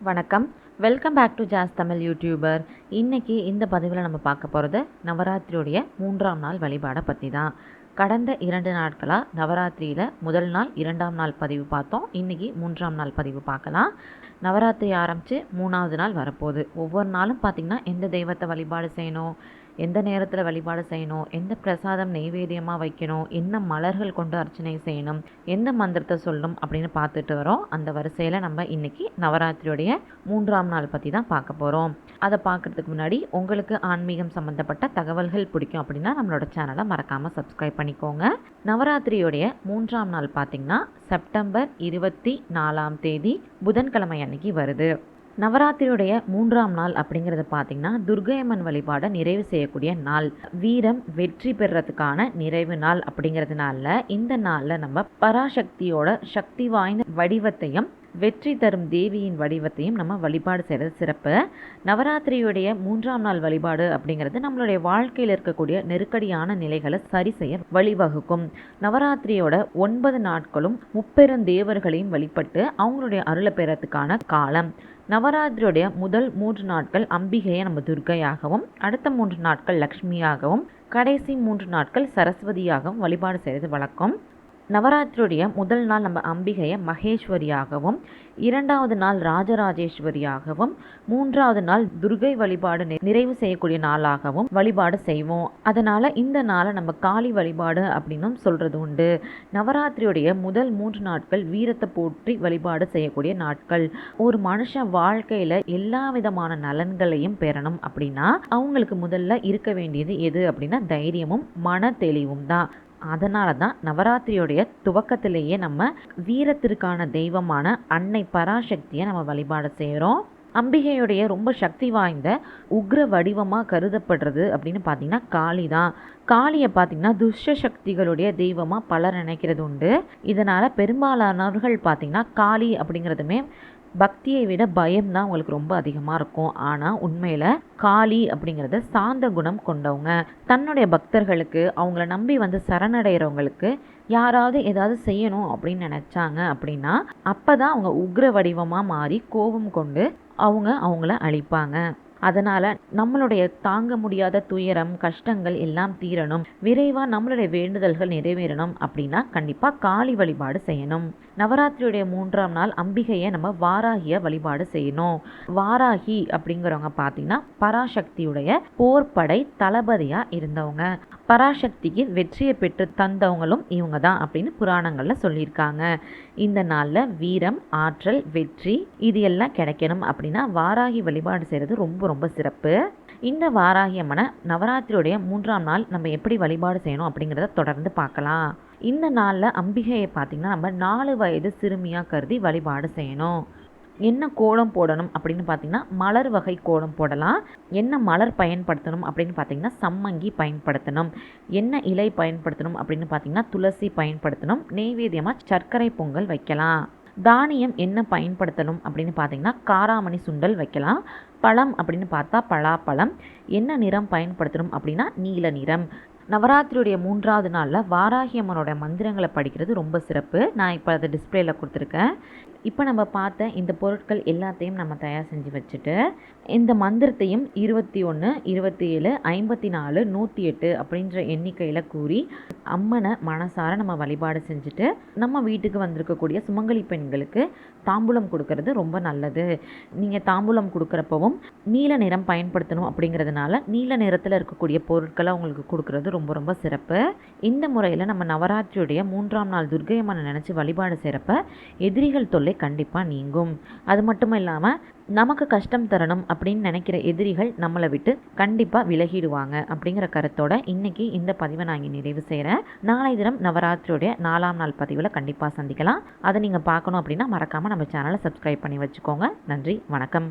வணக்கம். Welcome back to Jazz Tamil YouTuber இன்றைக்கி இந்த பதிவில் நம்ம பார்க்க போகிறது நவராத்திரியுடைய மூன்றாம் நாள் வழிபாடை பற்றி தான். கடந்த இரண்டு நாட்களாக நவராத்திரியில் முதல் நாள் இரண்டாம் நாள் பதிவு பார்த்தோம். இன்றைக்கி மூன்றாம் நாள் பதிவு பார்க்கலாம். நவராத்திரி ஆரம்பித்து மூணாவது நாள் வரப்போகுது. ஒவ்வொரு நாளும் பார்த்திங்கன்னா எந்த தெய்வத்தை வழிபாடு செய்யணும்? எந்த நேரத்தில் வழிபாடு செய்யணும்? எந்த பிரசாதம் நெய்வேத்தியமாக வைக்கணும்? என்ன மலர்கள் கொண்டு அர்ச்சனை செய்யணும்? எந்த மந்திரத்தை சொல்லணும்? அப்படின்னு பார்த்துட்டு வரோம். அந்த வரிசையில் நம்ம இன்றைக்கி நவராத்திரியுடைய மூன்றாம் நாள் பற்றி தான் பார்க்க போகிறோம் அதை பார்க்குறதுக்கு முன்னாடி உங்களுக்கு ஆன்மீகம் சம்மந்தப்பட்ட தகவல்கள் பிடிக்கும் அப்படின்னா நம்மளோட சேனலை மறக்காமல் சப்ஸ்கிரைப் பண்ணிக்கோங்க. நவராத்திரியுடைய மூன்றாம் நாள் பார்த்திங்கன்னா செப்டம்பர் இருபத்தி நாலாம் தேதி புதன்கிழமை அன்னைக்கு வருது. நவராத்திரியுடைய மூன்றாம் நாள் அப்படிங்கிறது பார்த்திங்கன்னா துர்கையம்மன் வழிபாடை நிறைவு செய்யக்கூடிய நாள். வீரம் வெற்றி பெறத்துக்கான நிறைவு நாள் அப்படிங்கிறதுனால இந்த நாளில் நம்ம பராசக்தியோட சக்தி வாய்ந்த வடிவத்தையும் வெற்றி தரும் தேவியின் வடிவத்தையும் நம்ம வழிபாடு செய்கிறது சிறப்பு. நவராத்திரியுடைய மூன்றாம் நாள் வழிபாடு அப்படிங்கிறது நம்மளுடைய வாழ்க்கையில் இருக்கக்கூடிய நெருக்கடியான நிலைகளை சரி செய்ய வழிவகுக்கும். நவராத்திரியோட ஒன்பது நாட்களும் முப்பெரும் தேவர்களையும் வழிபட்டு அவங்களுடைய அருளை பெறத்துக்கான காலம். நவராத்திரியுடைய முதல் மூன்று நாட்கள் அம்பிகையை நம்ம துர்கையாகவும் அடுத்த மூன்று நாட்கள் லக்ஷ்மியாகவும் கடைசி மூன்று நாட்கள் சரஸ்வதியாகவும் வழிபாடு செய்கிறது வழக்கம். நவராத்திரியுடைய முதல் நாள் நம்ம அம்பிகையை மகேஸ்வரியாகவும் இரண்டாவது நாள் ராஜராஜேஸ்வரியாகவும் மூன்றாவது நாள் துர்கை வழிபாடு நிறைவு செய்யக்கூடிய நாளாகவும் வழிபாடு செய்வோம். அதனால் இந்த நாளை நம்ம காளி வழிபாடு அப்படின்னும் சொல்கிறது உண்டு. நவராத்திரியுடைய முதல் மூன்று நாட்கள் வீரத்தை போற்றி வழிபாடு செய்யக்கூடிய நாட்கள். ஒரு மனுஷன் வாழ்க்கையில் எல்லா விதமான நலன்களையும் பெறணும் அப்படின்னா அவங்களுக்கு முதல்ல இருக்க வேண்டியது எது அப்படின்னா தைரியமும் மன தெளிவும் தான். அதனால தான் நவராத்திரியோடைய துவக்கத்திலேயே நம்ம வீரத்திற்கான தெய்வமான அன்னை பராசக்தியை நம்ம வழிபாடு செய்கிறோம் அம்பிகையுடைய ரொம்ப சக்தி வாய்ந்த உக்ர வடிவமாக கருதப்படுறது அப்படின்னு பார்த்தீங்கன்னா காளி தான். காளியை பார்த்தீங்கன்னா துஷ்ட சக்திகளுடைய தெய்வமாக பலர் நினைக்கிறது உண்டு. இதனால் பெரும்பாலானவர்கள் பார்த்தீங்கன்னா காளி அப்படிங்கிறதுமே பக்தியை விட பயம் தான் அவங்களுக்கு ரொம்ப அதிகமாக இருக்கும். ஆனால் உண்மையில் காளி அப்படிங்கிறத சாந்த குணம் கொண்டவங்க. தன்னுடைய பக்தர்களுக்கு அவங்கள நம்பி வந்து சரணடைகிறவங்களுக்கு யாராவது ஏதாவது செய்யணும் அப்படின்னு நினச்சாங்க அப்படின்னா அப்போ தான் அவங்க உக்ர வடிவமாக மாறி கோபம் கொண்டு அவங்க அவங்கள அழிப்பாங்க. அதனால் நம்மளுடைய தாங்க முடியாத துயரம் கஷ்டங்கள் எல்லாம் தீரணும். விரைவாக நம்மளுடைய வேண்டுதல்கள் நிறைவேறணும் அப்படின்னா கண்டிப்பாக காளி வழிபாடு செய்யணும். நவராத்திரியுடைய மூன்றாம் நாள் அம்பிகையை நம்ம வாராகிய வழிபாடு செய்யணும். வாராகி அப்படிங்கிறவங்க பார்த்தீங்கன்னா பராசக்தியுடைய போர்ப்படை தளபதியாக இருந்தவங்க. பராசக்திக்கு வெற்றியை பெற்று தந்தவங்களும் இவங்க தான் அப்படின்னு புராணங்களில் சொல்லியிருக்காங்க. இந்த நாளில் வீரம் ஆற்றல் வெற்றி இது எல்லாம் கிடைக்கணும் அப்படின்னா வாராகி வழிபாடு செய்கிறது ரொம்ப ரொம்ப சிறப்பு. இந்த வாராகி அம்மனை நவராத்திரியுடைய மூன்றாம் நாள் நம்ம எப்படி வழிபாடு செய்யணும் அப்படிங்கிறத தொடர்ந்து பார்க்கலாம். இந்த நாளில் அம்பிகையை பார்த்திங்கன்னா நம்ம நாலு வயது சிறுமியாக கருதி வழிபாடு செய்யணும். என்ன கோலம் போடணும் அப்படின்னு பார்த்தீங்கன்னா மலர் வகை கோலம் போடலாம். என்ன மலர் பயன்படுத்தணும் அப்படின்னு பார்த்தீங்கன்னா சம்மங்கி பயன்படுத்தணும். என்ன இலை பயன்படுத்தணும் அப்படின்னு பார்த்தீங்கன்னா துளசி பயன்படுத்தணும். நெய்வேத்தியமாக சர்க்கரை பொங்கல் வைக்கலாம். தானியம் என்ன பயன்படுத்தணும் அப்படின்னு பார்த்தீங்கன்னா காராமணி சுண்டல் வைக்கலாம். பழம் அப்படின்னு பார்த்தா பலாப்பழம். என்ன நிறம் பயன்படுத்தணும் அப்படின்னா நீல நிறம். நவராத்திரியுடைய மூன்றாவது நாளில் வாராகி அம்மனோட மந்திரங்களை படிக்கிறது ரொம்ப சிறப்பு. நான் இப்போ அதை டிஸ்பிளேயில் கொடுத்துருக்கேன். இப்போ நம்ம பார்த்த இந்த பொருட்கள் எல்லாத்தையும் நம்ம தயார் செஞ்சு வச்சுட்டு இந்த மந்திரத்தையும் இருபத்தி ஒன்று இருபத்தி ஏழு ஐம்பத்தி நாலு நூற்றி எட்டு அப்படின்ற எண்ணிக்கையில் கூறி அம்மனை மனசார நம்ம வழிபாடு செஞ்சுட்டு நம்ம வீட்டுக்கு வந்திருக்கக்கூடிய சுமங்கலி பெண்களுக்கு தாம்பூலம் கொடுக்கறது ரொம்ப நல்லது. நீங்கள் தாம்பூலம் கொடுக்குறப்பவும் நீல நிறம் பயன்படுத்தணும் அப்படிங்கிறதுனால நீல நிறத்தில் இருக்கக்கூடிய பொருட்களை அவங்களுக்கு கொடுக்கறது ரொம்ப ரொம்ப சிறப்பு. இந்த முறையில் நம்ம நவராத்திரியுடைய மூன்றாம் நாள் துர்கையம்மனை நினச்சி வழிபாடு செய்கிறப்ப எதிரிகள் தொல்லை கண்டிப்பாக நீங்கும். அது மட்டும் இல்லாமல் நமக்கு கஷ்டம் தரணும் அப்படின்னு நினைக்கிற எதிரிகள் நம்மளை விட்டு கண்டிப்பாக விலகிடுவாங்க அப்படிங்கிற கருத்தோட இன்றைக்கி இந்த பதிவை நான் இங்கே நிறைவு செய்கிறேன் நாளை தினம் நவராத்திரியுடைய நாலாம் நாள் பதிவில் கண்டிப்பாக சந்திக்கலாம். அதை நீங்கள் பார்க்கணும் அப்படின்னா மறக்காமல் நம்ம சேனலை சப்ஸ்கிரைப் பண்ணி வச்சுக்கோங்க. நன்றி வணக்கம்.